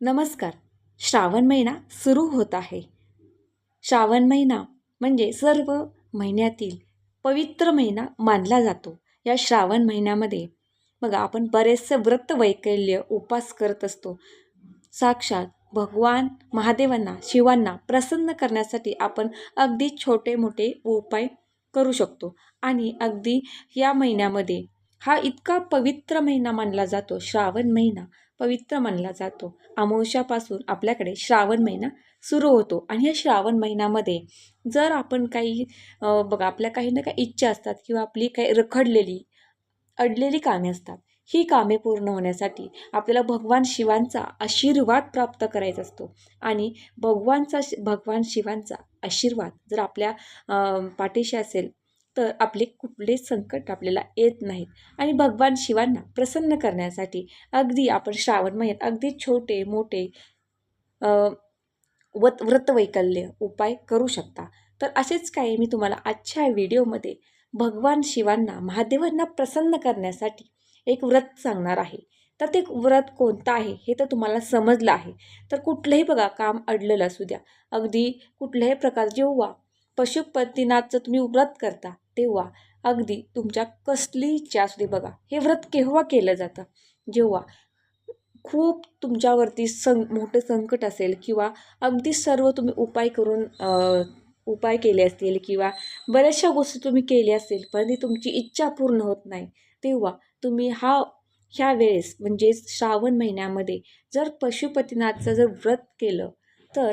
नमस्कार. श्रावण महिना सुरू होत आहे. श्रावण महिना म्हणजे सर्व महिन्यातील पवित्र महिना मानला जातो. या श्रावण महिन्यामध्ये बघा आपण बरेचसे व्रत वैकल्य उपास करत असतो. साक्षात भगवान महादेवांना शिवांना प्रसन्न करण्यासाठी आपण अगदी छोटे मोठे उपाय करू शकतो. आणि अगदी या महिन्यामध्ये हा इतका पवित्र महिना मानला जातो श्रावण महिना पवित्र मानला जातो. अमावश्यापासून आपल्याकडे श्रावण महिना सुरू होतो आणि या श्रावण महिन्यामध्ये जर आपण काही बघा आपल्या काही ना काही इच्छा असतात किंवा आपली काही रखडलेली अडलेली कामे असतात ही कामे पूर्ण होण्यासाठी आपल्याला भगवान शिवांचा आशीर्वाद प्राप्त करायचा असतो. आणि भगवानचा भगवान शिवांचा आशीर्वाद जर आपल्या पाठीशी असेल तर आपले कुठलेच संकट आपल्याला येत नाहीत. आणि भगवान शिवांना प्रसन्न करण्यासाठी अगदी आपण श्रावण महिन्यात अगदी छोटे मोठे वत व्रतवैकल्य उपाय करू शकता. तर असेच काही मी तुम्हाला आजच्या व्हिडिओमध्ये भगवान शिवांना महादेवांना प्रसन्न करण्यासाठी एक व्रत सांगणार आहे. तर ते व्रत कोणतं आहे हे तर तुम्हाला समजलं आहे. तर कुठलंही बघा काम अडलेलं असू द्या. अगदी कुठल्याही प्रकार जेव्हा पशुपतीनाथचं तुम्ही व्रत करता. तेव्हा अगदी तुमच्या कसली इच्छा असू दे बघा हे व्रत केव्हा केलं जातं? जेव्हा खूप तुमच्यावरती सं मोठं संकट असेल किंवा अगदी सर्व तुम्ही उपाय करून उपाय केले असतील किंवा बऱ्याचशा गोष्टी तुम्ही केल्या असतील पण ती तुमची इच्छा पूर्ण होत नाही तेव्हा तुम्ही हा ह्या वेळेस म्हणजेच श्रावण महिन्यामध्ये जर पशुपतीनाथचं जर व्रत केलं तर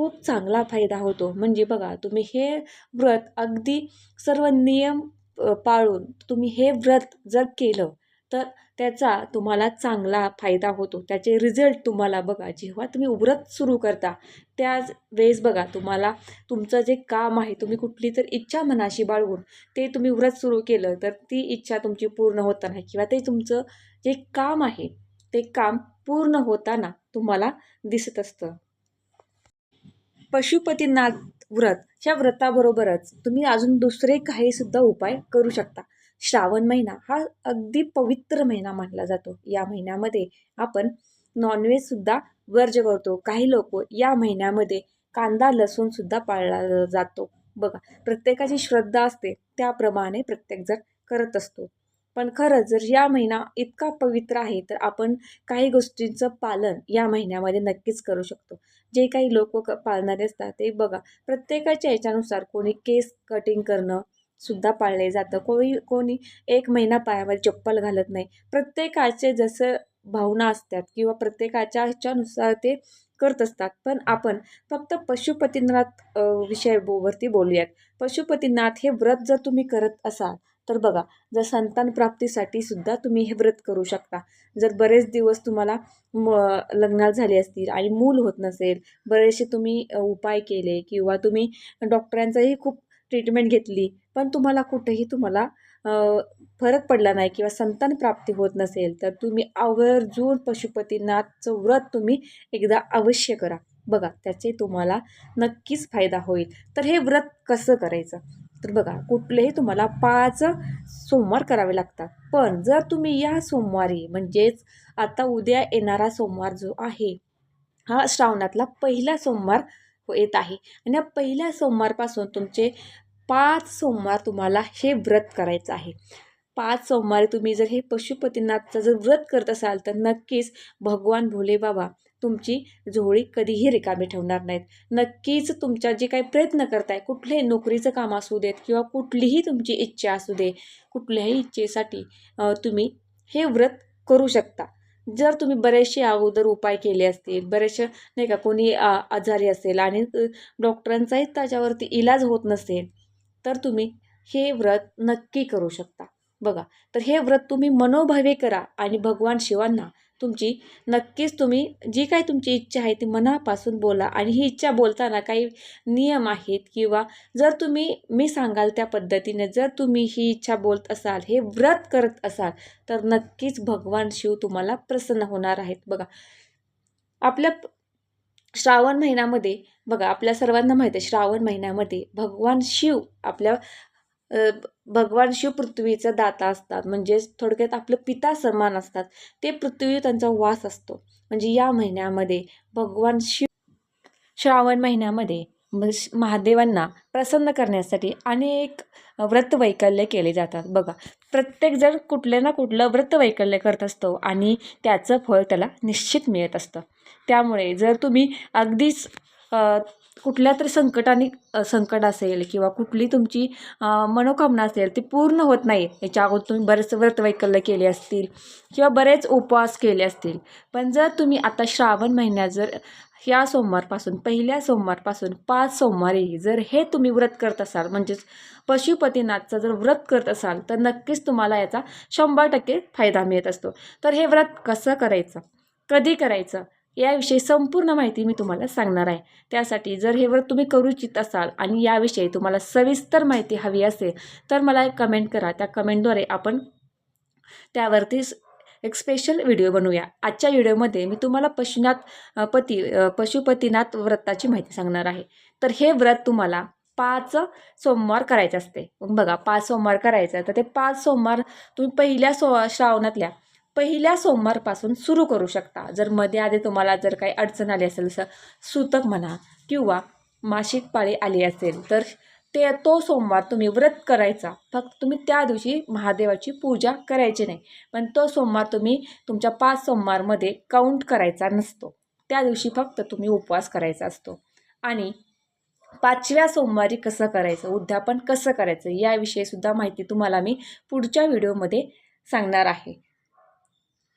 खूप चांगला फायदा होतो. म्हणजे बघा तुम्ही हे व्रत अगदी सर्व नियम पाळून तुम्ही हे व्रत जर केलं तर त्याचा तुम्हाला चांगला फायदा होतो. त्याचे रिझल्ट तुम्हाला बघा जेव्हा तुम्ही व्रत सुरू करता त्याच वेळेस बघा तुम्हाला तुमचं जे काम आहे तुम्ही कुठली तर इच्छा मनाशी बाळगून ते तुम्ही व्रत सुरू केलं तर ती इच्छा तुमची पूर्ण होताना किंवा ते तुमचं जे काम आहे ते काम पूर्ण होताना तुम्हाला दिसत असतं. पशुपतीनाथ व्रत ह्या व्रताबरोबरच तुम्ही अजून दुसरे काही सुद्धा उपाय करू शकता. श्रावण महिना हा अगदी पवित्र महिना मानला जातो. या महिन्यामध्ये आपण नॉनव्हेजसुद्धा वर्ज करतो. काही लोक या महिन्यामध्ये कांदा लसूणसुद्धा पाळला जातो. बघा प्रत्येकाची श्रद्धा असते. त्याप्रमाणे प्रत्येकजण करत असतो. पण खरंच जर या महिना इतका पवित्र आहे तर आपण काही गोष्टींचं पालन या महिन्यामध्ये नक्कीच करू शकतो. जे काही लोक क पाळणारे असतात ते बघा प्रत्येकाच्या याच्यानुसार कोणी केस कटिंग करणं सुद्धा पाळले जातं. कोणी कोणी एक महिना पायामध्ये चप्पल घालत नाही. प्रत्येकाचे जसं भावना असतात किंवा प्रत्येकाच्या ह्याच्यानुसार ते करत असतात. पण आपण फक्त पशुपतीनाथ अ, विषय बोलूयात. पशुपतीनाथ हे व्रत जर तुम्ही करत असाल तर बघा जर संतान प्राप्तीसाठी सुद्धा तुम्ही हे व्रत करू शकता. जर बरेच दिवस तुम्हाला म लग्नात झाले असतील आणि मूल होत नसेल बरेचसे तुम्ही उपाय केले किंवा तुम्ही डॉक्टरांचाही खूप ट्रीटमेंट घेतली पण तुम्हाला कुठेही तुम्हाला फरक पडला नाही किंवा संतान प्राप्ती होत नसेल तर तुम्ही आवर्जून पशुपतीनाथचं व्रत तुम्ही एकदा अवश्य करा. बघा त्याचे तुम्हाला नक्कीच फायदा होईल. तर हे व्रत कसं करायचं? तर बघा कुठलेही तुम्हाला पाच सोमवार करावे लागतात. पण जर तुम्ही या सोमवारी म्हणजेच आता उद्या येणारा सोमवार जो आहे हा श्रावणातला पहिला सोमवार येत आहे. आणि या पहिल्या सोमवारपासून तुमचे पाच सोमवार तुम्हाला हे व्रत करायचं आहे. पाच सोमवारी तुम्ही जर हे पशुपतीनाथचं जर व्रत करत असाल तर नक्कीच भगवान भोले बाबा तुमची झोळी कधीही रिकामी ठेवणार नाहीत. नक्कीच तुमच्या जे काही प्रयत्न करताय कुठलेही नोकरीचं काम असू देत किंवा कुठलीही तुमची इच्छा असू दे कुठल्याही इच्छेसाठी तुम्ही हे व्रत करू शकता. जर तुम्ही बरेचसे अगोदर उपाय केले असतील बरेचसे नाही का कोणी आजारी असेल आणि डॉक्टरांचाही त्याच्यावरती इलाज होत नसेल तर तुम्ही हे व्रत नक्की करू शकता. बघा तर हे व्रत तुम्ही मनोभावे करा आणि भगवान शिवांना तुमची नक्कीच तुम्ही जी काही तुमची इच्छा आहे ती मनापासून बोला. आणि ही इच्छा बोलताना काही नियम आहेत किंवा जर तुम्ही मी सांगाल त्या पद्धतीने जर तुम्ही ही इच्छा बोलत असाल हे व्रत करत असाल तर नक्कीच भगवान शिव तुम्हाला प्रसन्न होणार आहेत. बघा आपल्या श्रावण महिन्यामध्ये बघा आपल्या सर्वांना माहिती आहे श्रावण महिन्यामध्ये भगवान शिव आपल्या भगवान शिव पृथ्वीचा दाता असतात. म्हणजेच थोडक्यात आपलं पिता समान असतात. ते पृथ्वी त्यांचा वास असतो. म्हणजे या महिन्यामध्ये भगवान शिव श्रावण महिन्यामध्ये श- महादेवांना प्रसन्न करण्यासाठी अनेक व्रतवैकल्य केले जातात. बघा प्रत्येकजण कुठले ना कुठलं व्रतवैकल्य करत असतो आणि त्याचं फळ त्याला निश्चित मिळत असतं. त्यामुळे जर तुम्ही अगदीच कुठल्या तरी संकटाने संकट असेल किंवा कुठली तुमची मनोकामना असेल ती पूर्ण होत नाही. याच्या अगोदर तुम्ही बरेच व्रतवैकल्य केले असतील किंवा बरेच उपवास केले असतील. पण जर तुम्ही आता श्रावण महिन्यात जर ह्या सोमवारपासून पहिल्या सोमवारपासून पाच सोमवारी जर हे तुम्ही व्रत करत असाल म्हणजेच पशुपतीनाथचं जर व्रत करत असाल तर नक्कीच तुम्हाला याचा शंभर टक्के फायदा मिळत असतो. तर हे व्रत कसं करायचं? कधी करायचं? याविषयी संपूर्ण माहिती मी तुम्हाला सांगणार आहे. त्यासाठी जर हे व्रत तुम्ही करू इच्छित असाल आणि याविषयी तुम्हाला सविस्तर माहिती हवी असेल तर मला एक कमेंट करा. त्या कमेंटद्वारे आपण त्यावरती एक स्पेशल व्हिडिओ बनवूया. आजच्या व्हिडिओमध्ये मी तुम्हाला पशुनाथ पती पशुपतीनाथ व्रताची माहिती सांगणार आहे. तर हे व्रत तुम्हाला पाच सोमवार करायचे असते. मग बघा पाच सोमवार करायचं तर ते पाच सोमवार तुम्ही पहिल्या सो श्रावणातल्या पहिल्या सोमवारपासून सुरू करू शकता. जर मध्ये आधी तुम्हाला जर काही अडचण आली असेल जसं सूतक म्हणा किंवा मासिक पाळी आली असेल तर ते तो सोमवार तुम्ही व्रत करायचा. फक्त तुम्ही त्या दिवशी महादेवाची पूजा करायची नाही. पण तो सोमवार तुम्ही तुमच्या पाच सोमवारमध्ये काउंट करायचा नसतो. त्या दिवशी फक्त तुम्ही उपवास करायचा असतो. आणि पाचव्या सोमवारी कसं करायचं उद्यापन कसं करायचं याविषयीसुद्धा माहिती तुम्हाला मी पुढच्या व्हिडिओमध्ये सांगणार आहे.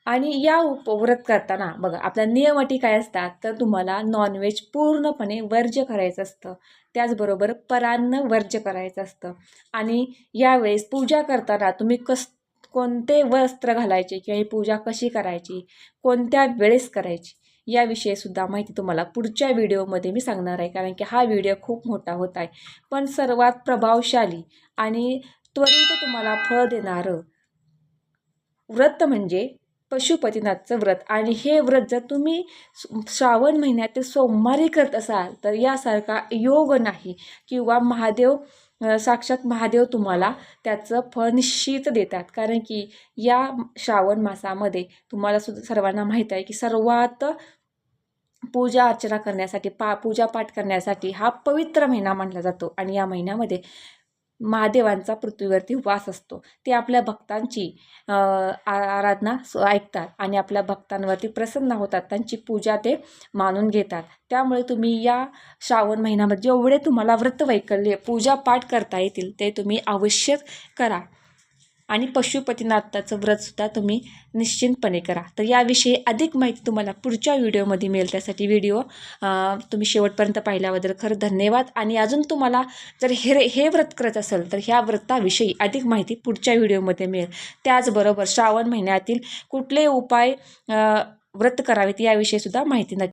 आणि या उप व्रत करताना बघा आपल्या नियम अटी काय असतात? तर तुम्हाला नॉनव्हेज पूर्णपणे वर्ज्य करायचं असतं. त्याचबरोबर परान्न वर्ज्य करायचं असतं. आणि यावेळेस पूजा करताना तुम्ही कस कोणते वस्त्र घालायचे किंवा ही पूजा कशी करायची? कोणत्या वेळेस करायची? याविषयीसुद्धा माहिती तुम्हाला पुढच्या व्हिडिओमध्ये मी सांगणार आहे कारण की हा व्हिडिओ खूप मोठा होत आहे. पण सर्वात प्रभावशाली आणि त्वरित तुम्हाला फळ देणारं व्रत म्हणजे पशुपतीनाथचं व्रत. आणि हे व्रत जर तुम्ही श्रावण महिन्यातील सोमवारी करत असाल तर यासारखा योग नाही. किंवा महादेव साक्षात महादेव तुम्हाला त्याचं फळ निश्चित देतात. कारण की या श्रावण मासामध्ये तुम्हाला सुद्धा सर्वांना माहीत आहे की सर्वात पूजा अर्चना करण्यासाठी पा पूजा पाठ करण्यासाठी हा पवित्र महिना मानला जातो. आणि या महिन्यामध्ये महादेवांचा पृथ्वीवरती वास असतो. ते आपल्या भक्तांची आ- आराधना ऐकतात आणि आपल्या भक्तांवरती प्रसन्न होतात. त्यांची पूजा ते मानून घेतात. त्यामुळे तुम्ही या श्रावण महिन्यामध्ये जेवढे तुम्हाला व्रतवैकल्य पूजा पाठ करता येतील ते तुम्ही अवश्य करा. आणि पशुपतीनाथाचं व्रतसुद्धा तुम्ही निश्चिंतपणे करा. तर याविषयी अधिक माहिती तुम्हाला पुढच्या व्हिडिओमध्ये मिळेल. त्यासाठी व्हिडिओ तुम्ही शेवटपर्यंत पाहिल्याबद्दल खरं धन्यवाद. आणि अजून तुम्हाला जर हे हे व्रत करत असेल तर ह्या व्रताविषयी अधिक माहिती पुढच्या व्हिडिओमध्ये मिळेल. त्याचबरोबर श्रावण महिन्यातील कुठले उपाय व्रत करावेत याविषयीसुद्धा माहिती नक्की